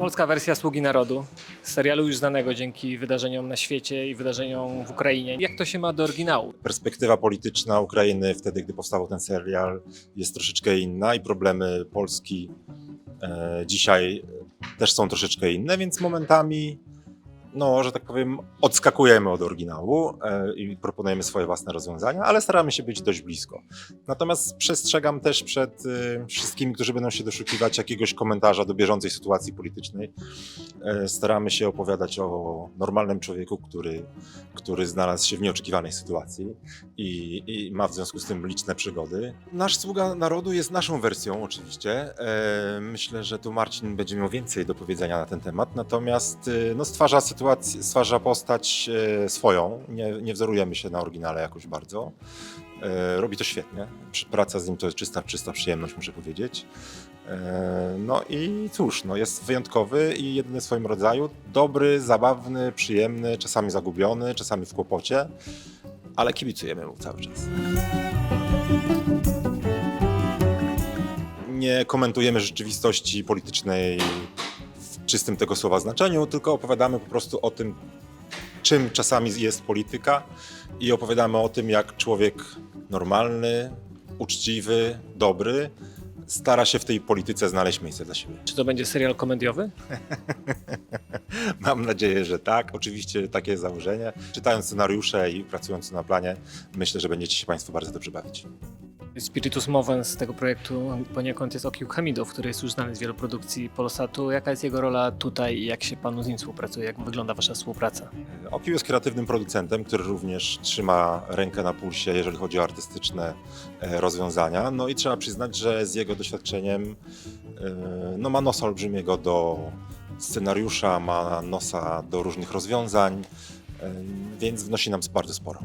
Polska wersja Sługi Narodu, serialu już znanego dzięki wydarzeniom na świecie i wydarzeniom w Ukrainie. Jak to się ma do oryginału? Perspektywa polityczna Ukrainy wtedy, gdy powstawał ten serial, jest troszeczkę inna i problemy Polski e, dzisiaj też są troszeczkę inne, więc momentami, no, że tak powiem, odskakujemy od oryginału e, i proponujemy swoje własne rozwiązania, ale staramy się być dość blisko. Natomiast przestrzegam też przed e, wszystkimi, którzy będą się doszukiwać jakiegoś komentarza do bieżącej sytuacji politycznej. E, staramy się opowiadać o normalnym człowieku, który, który znalazł się w nieoczekiwanej sytuacji i, i ma w związku z tym liczne przygody. Nasz Sługa Narodu jest naszą wersją oczywiście. Myślę, że tu Marcin będzie miał więcej do powiedzenia na ten temat, natomiast no, stwarza sytuację, stwarza postać e, swoją. Nie, nie wzorujemy się na oryginale jakoś bardzo. E, robi to świetnie. Praca z nim to jest czysta, czysta przyjemność, muszę powiedzieć. E, No i cóż, no jest wyjątkowy i jedyny w swoim rodzaju. Dobry, zabawny, przyjemny, czasami zagubiony, czasami w kłopocie, ale kibicujemy mu cały czas. Nie komentujemy rzeczywistości politycznej czystym tego słowa znaczeniu, tylko opowiadamy po prostu o tym, czym czasami jest polityka i opowiadamy o tym, jak człowiek normalny, uczciwy, dobry stara się w tej polityce znaleźć miejsce dla siebie. Czy to będzie serial komediowy? Mam nadzieję, że tak. Oczywiście takie jest założenie. Czytając scenariusze i pracując na planie, myślę, że będziecie się Państwo bardzo dobrze bawić. Spiritus Movens z tego projektu poniekąd jest Okił Hamidow, który jest już znany z wielu produkcji Polsatu. Jaka jest jego rola tutaj i jak się panu z nim współpracuje? Jak wygląda wasza współpraca? Okił jest kreatywnym producentem, który również trzyma rękę na pulsie, jeżeli chodzi o artystyczne e, rozwiązania. No i trzeba przyznać, że z jego doświadczeniem e, no, ma nosa olbrzymiego do scenariusza, ma nosa do różnych rozwiązań, e, więc wnosi nam bardzo sporo.